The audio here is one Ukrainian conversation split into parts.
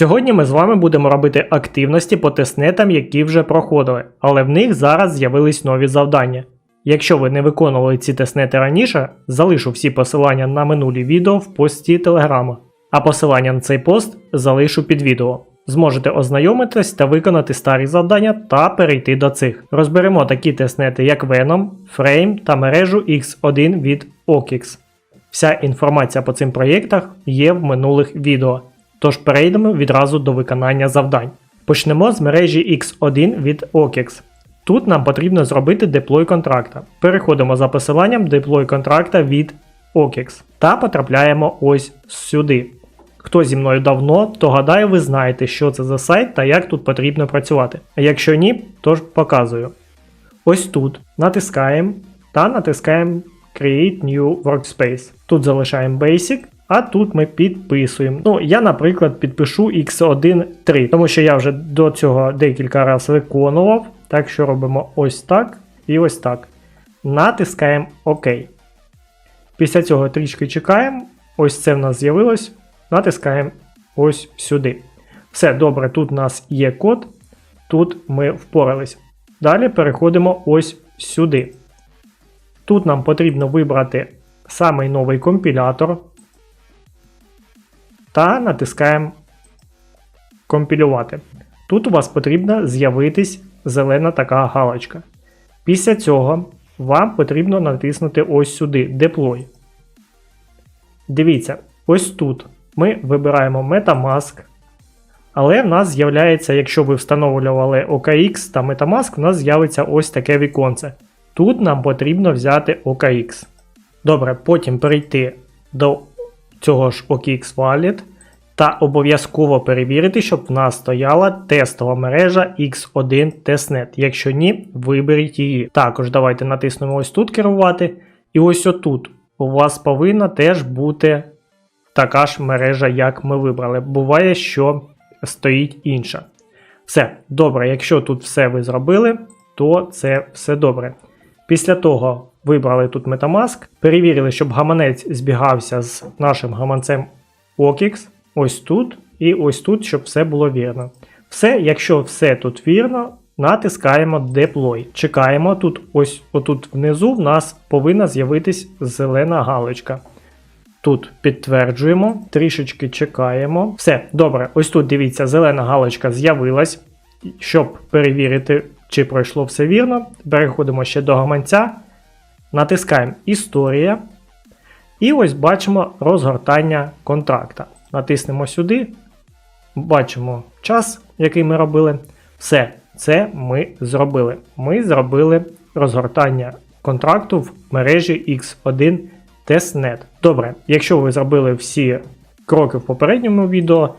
Сьогодні ми з вами будемо робити активності по тестнетам, які вже проходили, але в них зараз з'явились нові завдання. Якщо ви не виконували ці тестнети раніше, залишу всі посилання на минулі відео в пості телеграма, а посилання на цей пост залишу під відео. Зможете ознайомитись та виконати старі завдання та перейти до цих. Розберемо такі тестнети, як Venom, Frame та мережу X1 від OKX. Вся інформація по цим проєктах є в минулих відео. Тож перейдемо відразу до виконання завдань. Почнемо з мережі X1 від OKX. Тут нам потрібно зробити деплой контракта. Переходимо за посиланням деплой контракта від OKX та потрапляємо ось сюди. Хто зі мною давно, то гадаю, ви знаєте, що це за сайт та як тут потрібно працювати. А якщо ні, то ж показую. Ось тут натискаємо та натискаємо Create New Workspace. Тут залишаємо Basic, а тут ми підписуємо. Ну, я, наприклад, підпишу X1.3, тому що я вже до цього декілька разів виконував. Так що робимо ось так і ось так. Натискаємо ОК. Після цього трішки чекаємо. Ось це в нас з'явилось. Натискаємо ось сюди. Все добре, тут у нас є код. Тут ми впорались. Далі переходимо ось сюди. Тут нам потрібно вибрати самий новий компілятор та натискаємо компілювати. Тут у вас потрібна з'явитись зелена така галочка. Після цього вам потрібно натиснути ось сюди Deploy. Дивіться, ось тут ми вибираємо Metamask. Але в нас з'являється, якщо ви встановлювали OKX та Metamask, у нас з'явиться ось таке віконце. Тут нам потрібно взяти OKX. Добре, потім перейти до цього ж OKX Wallet та обов'язково перевірити, щоб в нас стояла тестова мережа X1 Testnet. Якщо ні, виберіть її. Також давайте натиснемо ось тут керувати. І ось отут у вас повинна теж бути така ж мережа, як ми вибрали. Буває, що стоїть інша. Все, добре, якщо тут все ви зробили, то це все добре. Після того вибрали тут Metamask, перевірили, щоб гаманець збігався з нашим гаманцем OKX, ось тут і ось тут, щоб все було вірно. Все, якщо все тут вірно, натискаємо Deploy. Чекаємо тут, ось отут внизу в нас повинна з'явитись зелена галочка. Тут підтверджуємо, трішечки чекаємо. Все, добре, ось тут дивіться, зелена галочка з'явилась. Щоб перевірити, чи пройшло все вірно, переходимо ще до гаманця, натискаємо Історія. І ось бачимо розгортання контракта. Натиснемо сюди, бачимо час, який ми робили. Все, це ми зробили. Ми зробили розгортання контракту в мережі X1 Testnet. Добре, якщо ви зробили всі кроки в попередньому відео,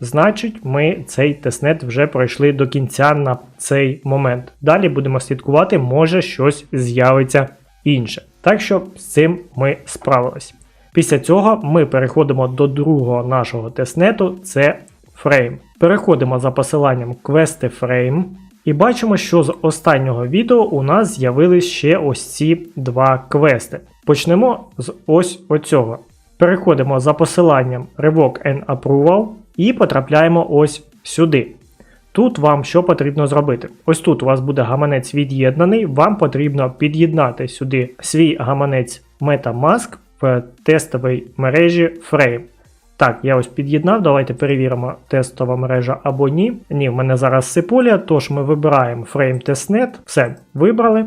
значить ми цей тестнет вже пройшли до кінця на цей момент. Далі будемо слідкувати, може щось з'явиться інше. Так що з цим ми справились. Після цього ми переходимо до другого нашого тестнету, це Frame. Переходимо за посиланням Квести Frame. І бачимо, що з останнього відео у нас з'явились ще ось ці два квести. Почнемо з ось оцього. Переходимо за посиланням Revoke and Approval і потрапляємо ось сюди. Тут вам що потрібно зробити? Ось тут у вас буде гаманець від'єднаний, вам потрібно під'єднати сюди свій гаманець Metamask в тестовій мережі Frame. Так, я ось під'єднав, давайте перевіримо, тестова мережа або ні. Ні, в мене зараз Сиполія, тож ми вибираємо Frame Testnet. Все, вибрали.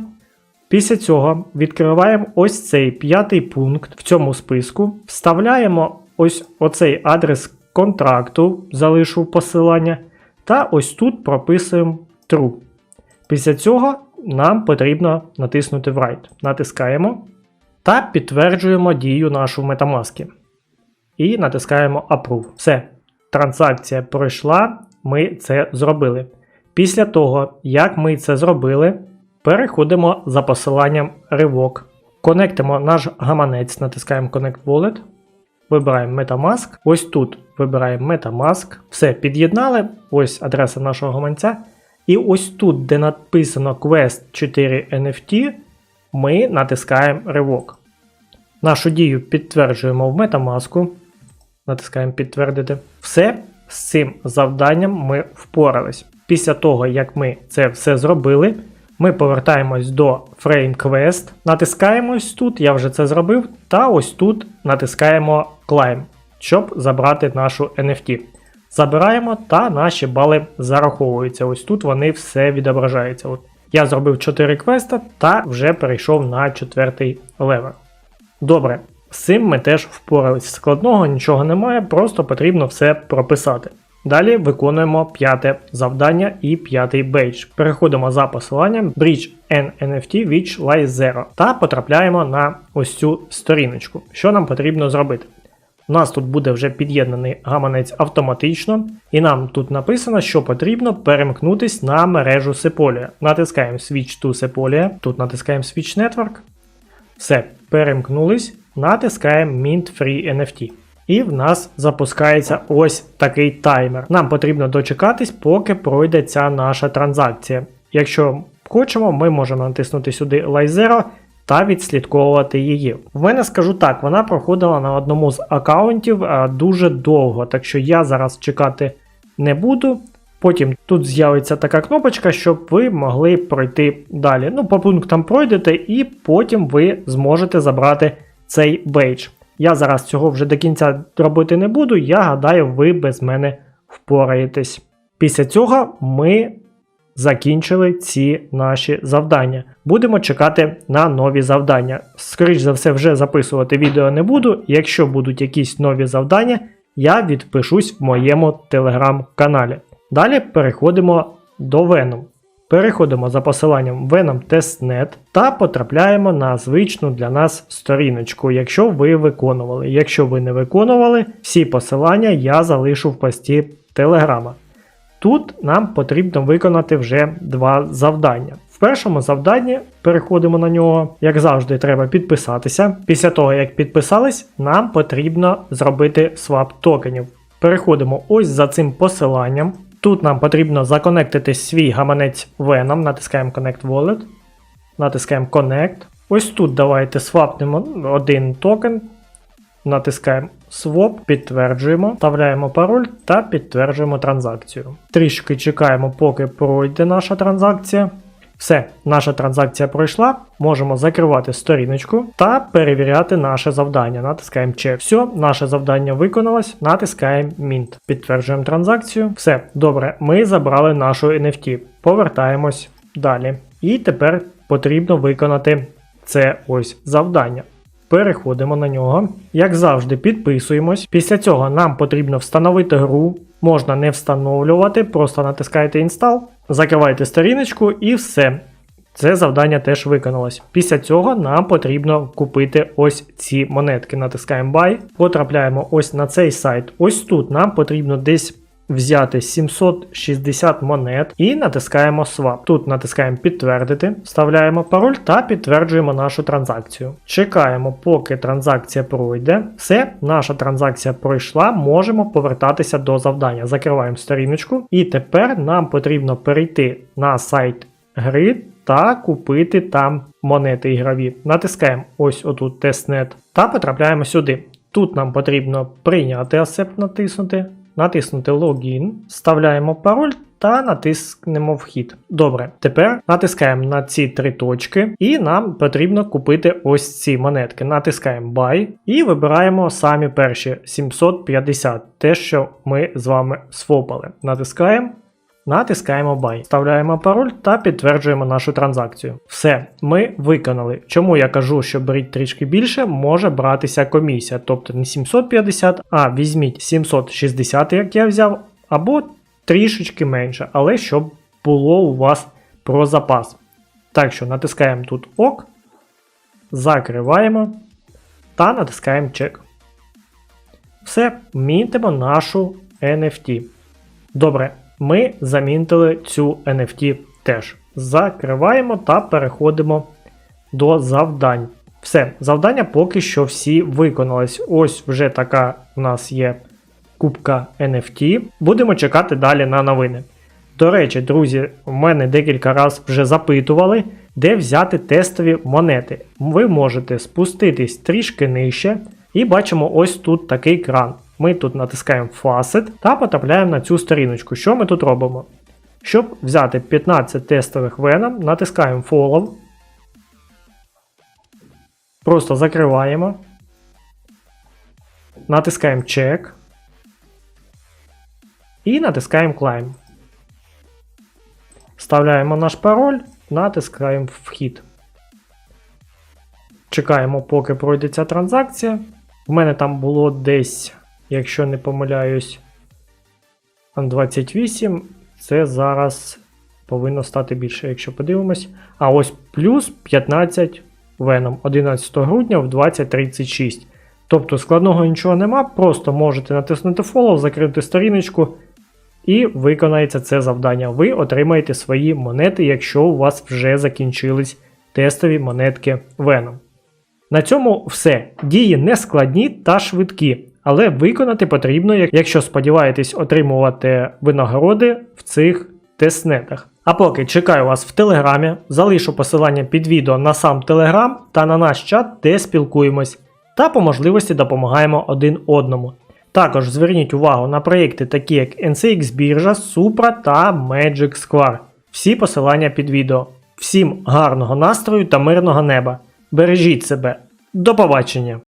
Після цього відкриваємо ось цей п'ятий пункт в цьому списку, вставляємо ось оцей адрес контракту, залишу посилання, та ось тут прописуємо true. Після цього нам потрібно натиснути Write. Натискаємо та підтверджуємо дію нашу Metamask. І натискаємо Approve. Все. Транзакція пройшла, ми це зробили. Після того, як ми це зробили, переходимо за посиланням Revoke. Конектимо наш гаманець, натискаємо Connect Wallet. Вибираємо Metamask. Ось тут вибираємо Metamask. Все, під'єднали. Ось адреса нашого гаманця. І ось тут, де написано Quest 4 NFT, ми натискаємо Revoke. Нашу дію підтверджуємо в Metamask. Натискаємо підтвердити. Все з цим завданням ми впорались. Після того, як ми це все зробили, ми повертаємось до Frame Quest, натискаємо ось тут, я вже це зробив, та ось тут натискаємо Climb, щоб забрати нашу NFT. Забираємо та наші бали зараховуються. Ось тут вони все відображаються. От я зробив 4 квеста та вже перейшов на 4 левел. Добре, з цим ми теж впоралися. Складного нічого немає, просто потрібно все прописати. Далі виконуємо п'яте завдання і п'ятий бейдж. Переходимо за посиланням Bridge NFT which lies zero та потрапляємо на ось цю сторіночку. Що нам потрібно зробити? У нас тут буде вже під'єднаний гаманець автоматично, і нам тут написано, що потрібно перемкнутись на мережу Sepolia. Натискаємо Switch to Sepolia, тут натискаємо Switch Network. Все, перемкнулись, натискаємо Mint Free NFT. І в нас запускається ось такий таймер. Нам потрібно дочекатись, поки пройде ця наша транзакція. Якщо хочемо, ми можемо натиснути сюди Lizero та відслідковувати її. В мене скажу так, вона проходила на одному з аккаунтів дуже довго, так що я зараз чекати не буду. Потім тут з'явиться така кнопочка, щоб ви могли пройти далі. Ну, по пунктам пройдете, і потім ви зможете забрати цей бейдж. Я зараз цього вже до кінця робити не буду, я гадаю, ви без мене впораєтесь. Після цього ми закінчили ці наші завдання. Будемо чекати на нові завдання. Скоріше за все, вже записувати відео не буду. Якщо будуть якісь нові завдання, я відпишусь в моєму телеграм-каналі. Далі переходимо до Venom. Переходимо за посиланням Venom Testnet та потрапляємо на звичну для нас сторіночку, якщо ви виконували. Якщо ви не виконували, всі посилання я залишу в пості Телеграма. Тут нам потрібно виконати вже два завдання. В першому завданні переходимо на нього, як завжди, треба підписатися. Після того, як підписались, нам потрібно зробити свап токенів. Переходимо ось за цим посиланням. Тут нам потрібно законектити свій гаманець Venom, натискаємо Connect Wallet, натискаємо Connect. Ось тут давайте свапнемо один токен, натискаємо Swap, підтверджуємо, вставляємо пароль та підтверджуємо транзакцію. Трішки чекаємо, поки пройде наша транзакція. Все, наша транзакція пройшла. Можемо закривати сторіночку та перевіряти наше завдання. Натискаємо Check. Все, наше завдання виконалось. Натискаємо Mint. Підтверджуємо транзакцію. Все, добре, ми забрали нашу NFT. Повертаємось далі. І тепер потрібно виконати це ось завдання. Переходимо на нього. Як завжди, підписуємось. Після цього нам потрібно встановити гру. Можна не встановлювати, просто натискаєте Install, закриваєте сторіночку і все. Це завдання теж виконалось. Після цього нам потрібно купити ось ці монетки. Натискаємо Buy, потрапляємо ось на цей сайт. Ось тут нам потрібно десь взяти 760 монет і натискаємо Swap. Тут натискаємо підтвердити, вставляємо пароль та підтверджуємо нашу транзакцію. Чекаємо, поки транзакція пройде. Все, наша транзакція пройшла, можемо повертатися до завдання. Закриваємо сторіночку, і тепер нам потрібно перейти на сайт гри. Та купити там монети ігрові. Натискаємо ось отут тестнет та потрапляємо сюди. Тут нам потрібно прийняти асепт, натиснути, натиснути логін, вставляємо пароль та натиснемо вхід. Добре, тепер натискаємо на ці три точки, і нам потрібно купити ось ці монетки. Натискаємо Buy і вибираємо самі перші 750, те, що ми з вами свопали. Натискаємо. Натискаємо Buy, вставляємо пароль та підтверджуємо нашу транзакцію. Все, ми виконали. Чому я кажу, що беріть трішки більше, може братися комісія. Тобто не 750, а візьміть 760, як я взяв, або трішечки менше, але щоб було у вас про запас. Так що натискаємо тут ОК, закриваємо та натискаємо чек. Все, мітимо нашу NFT. Добре, ми замінтили цю NFT теж. Закриваємо та переходимо до завдань. Все, завдання поки що всі виконались. Ось вже така у нас є кубка NFT. Будемо чекати далі на новини. До речі, друзі, в мене декілька разів вже запитували, де взяти тестові монети. Ви можете спуститись трішки нижче і бачимо ось тут такий кран. Ми тут натискаємо Facet та потрапляємо на цю сторіночку. Що ми тут робимо? Щоб взяти 15 тестових веном, натискаємо Follow. Просто закриваємо. Натискаємо Check. І натискаємо Climb. Вставляємо наш пароль, натискаємо Вхід. Чекаємо, поки пройде ця транзакція. У мене там було десь, якщо не помиляюсь, 28. Це зараз повинно стати більше, якщо подивимось. А ось плюс 15 веном 11 грудня в 20.36. Тобто складного нічого нема, просто можете натиснути Follow, закрити сторіночку, і виконається це завдання. Ви отримаєте свої монети, якщо у вас вже закінчились тестові монетки Venom. На цьому все. Дії не складні та швидкі, але виконати потрібно, якщо сподіваєтесь отримувати винагороди в цих тестнетах. А поки чекаю вас в Телеграмі, залишу посилання під відео на сам Телеграм та на наш чат, де спілкуємось, та по можливості допомагаємо один одному. Також зверніть увагу на проєкти такі як NCX біржа, Supra та Magic Square. Всі посилання під відео. Всім гарного настрою та мирного неба. Бережіть себе. До побачення!